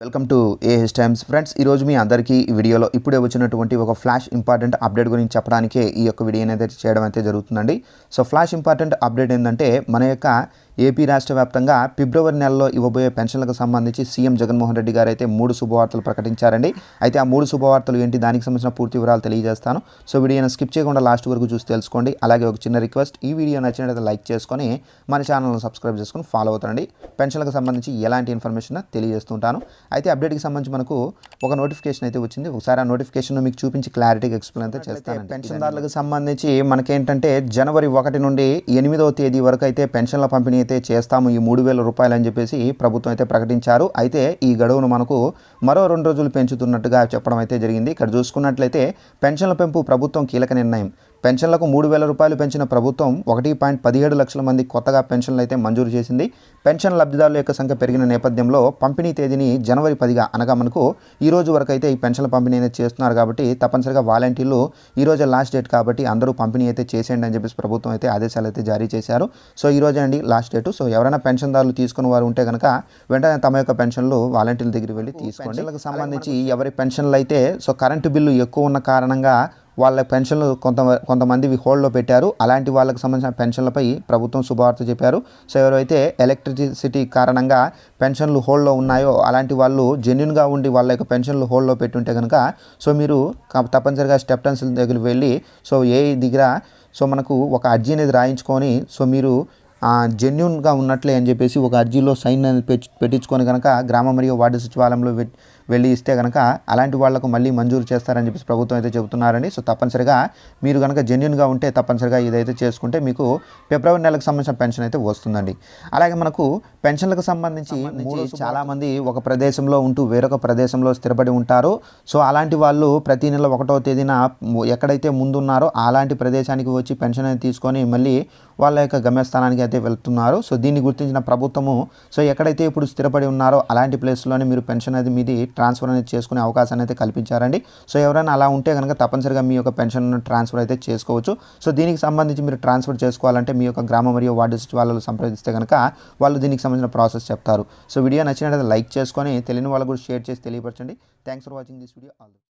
Welcome to AH times. Friends ఈరోజు మీ అందరికీ ఈ వీడియోలో ఇప్పుడే వచ్చినటువంటి ఒక ఫ్లాష్ ఇంపార్టెంట్ అప్డేట్ గురించి చెప్పడానికే ఈ యొక్క వీడియో అనేది చేయడం అయితే జరుగుతుందండి. సో ఫ్లాష్ ఇంపార్టెంట్ అప్డేట్ ఏంటంటే మన యొక్క ఏపీ రాష్ట్ర వ్యాప్తంగా ఫిబ్రవరి నెలలో ఇవ్వబోయే పెన్షన్లకు సంబంధించి సీఎం జగన్మోహన్ రెడ్డి గారు అయితే మూడు శుభవార్తలు ప్రకటించారండి. అయితే ఆ మూడు శుభవార్తలు ఏంటి? దానికి సంబంధించిన పూర్తి వివరాలు తెలియజేస్తాను. సో వీడియోని స్కిప్ చేయకుండా లాస్ట్ వరకు చూసి తెలుసుకోండి. అలాగే ఒక చిన్న రిక్వెస్ట్ ఈ వీడియో నచ్చినట్లయితే లైక్ చేసుకొని మన ఛానల్ని సబ్స్క్రైబ్ చేసుకొని ఫాలో అవుతారండి. పెన్షన్లకు సంబంధించి ఎలాంటి ఇన్ఫర్మేషన్ తెలియజేస్తుంటాను. అయితే అప్డేట్కి సంబంధించి మనకు ఒక నోటిఫికేషన్ అయితే వచ్చింది. ఒకసారి ఆ నోటిఫికేషన్ మీకు చూపించి క్లారిటీగా ఎక్స్ప్లెయిన్ అయితే చేస్తాను పెన్షన్దారులకు సంబంధించి మనకేంటంటే జనవరి ఒకటి నుండి ఎనిమిదవ తేదీ వరకు అయితే పెన్షన్ల పంపిణీ అయితే చేస్తాము ఈ మూడు వేల రూపాయలు అని చెప్పేసి ప్రభుత్వం అయితే ప్రకటించారు. అయితే ఈ గడువును మనకు మరో రెండు రోజులు పెంచుతున్నట్టుగా చెప్పడం అయితే జరిగింది. ఇక్కడ చూసుకున్నట్లయితే పెన్షన్ల పెంపు ప్రభుత్వం కీలక నిర్ణయం. పెన్షన్లకు మూడు వేల రూపాయలు పెంచిన ప్రభుత్వం ఒకటి పాయింట్ పదిహేడు లక్షల మంది కొత్తగా పెన్షన్లు అయితే మంజూరు చేసింది. పెన్షన్ లబ్ధిదారుల యొక్క సంఖ్య పెరిగిన నేపథ్యంలో పంపిణీ తేదీని జనవరి పదిగా అనగా మనకు ఈ రోజు వరకు అయితే ఈ పెన్షన్ల పంపిణీ అనేది చేస్తున్నారు కాబట్టి తప్పనిసరిగా వాలంటీర్లు ఈ రోజు లాస్ట్ డేట్ కాబట్టి అందరూ పంపిణీ అయితే చేసేయండి అని చెప్పేసి ప్రభుత్వం అయితే ఆదేశాలు అయితే జారీ చేశారు. సో ఈ రోజు అండి లాస్ట్ డేట్ సో ఎవరైనా పెన్షన్దారులు తీసుకున్న వారు ఉంటే కనుక వెంటనే తమ యొక్క పెన్షన్లు వాలంటీర్ల దగ్గరికి వెళ్ళి తీసుకోండి. పెన్షన్లకు సంబంధించి ఎవరి పెన్షన్లు అయితే సో కరెంటు బిల్లు ఎక్కువ ఉన్న కారణంగా వాళ్ళ పెన్షన్లు కొంత కొంతమంది హోల్డ్లో పెట్టారు. అలాంటి వాళ్ళకి సంబంధించిన పెన్షన్లపై ప్రభుత్వం శుభవార్త చెప్పారు. సో ఎవరైతే ఎలక్ట్రిసిటీ కారణంగా పెన్షన్లు హోల్డ్లో ఉన్నాయో అలాంటి వాళ్ళు జెన్యున్గా ఉండి వాళ్ళ యొక్క పెన్షన్లు హోల్డ్లో పెట్టుంటే కనుక సో మీరు తప్పనిసరిగా స్టెప్టన్సిల్ దగ్గర వెళ్ళి సో ఏ దగ్గర సో మనకు ఒక అర్జీ అనేది రాయించుకొని సో మీరు జెన్యున్గా ఉన్నట్లే అని చెప్పేసి ఒక అర్జీలో సైన్ పెట్టించుకొని కనుక గ్రామ మరియు వార్డు సచివాలయంలో వెళ్ళి ఇస్తే కనుక అలాంటి వాళ్ళకు మళ్ళీ మంజూరు చేస్తారని చెప్పేసి ప్రభుత్వం అయితే చెబుతున్నారండి. సో తప్పనిసరిగా మీరు కనుక జెన్యున్గా ఉంటే తప్పనిసరిగా ఇదైతే చేసుకుంటే మీకు ఫిబ్రవరి నెలకు సంబంధించిన పెన్షన్ అయితే వస్తుందండి. అలాగే మనకు పెన్షన్లకు సంబంధించి చాలామంది ఒక ప్రదేశంలో ఉంటూ వేరొక ప్రదేశంలో స్థిరపడి ఉంటారు. సో అలాంటి వాళ్ళు ప్రతి నెల ఒకటో తేదీన ఎక్కడైతే ముందున్నారో అలాంటి ప్రదేశానికి వచ్చి పెన్షన్ అనేది తీసుకొని మళ్ళీ వాళ్ళ యొక్క గమ్యస్థానానికి అయితే వెళ్తున్నారు. సో దీన్ని గుర్తించిన ప్రభుత్వము సో ఎక్కడైతే ఇప్పుడు స్థిరపడి ఉన్నారో అలాంటి ప్లేస్లోనే మీరు పెన్షన్ అనేది మీది ట్రాన్స్ఫర్ అనేది చేసుకునే అవకాశాన్ని అయితే కల్పించారండి. సో ఎవరైనా అలా ఉంటే కనుక తప్పనిసరిగా మీ యొక్క పెన్షన్ ట్రాన్స్ఫర్ అయితే చేసుకోవచ్చు. సో దీనికి సంబంధించి మీరు ట్రాన్స్ఫర్ చేసుకోవాలంటే మీ యొక్క గ్రామ మరియు వార్డు సచివాలయాలు సంప్రదిస్తే కనుక వాళ్ళు దీనికి సంబంధించిన ప్రాసెస్ చెప్తారు. సో వీడియో నచ్చినట్లయితే లైక్ చేసుకొని తెలియని వాళ్ళకు కూడా షేర్ చేసి తెలియపరచండి. Thanks for watching this video. All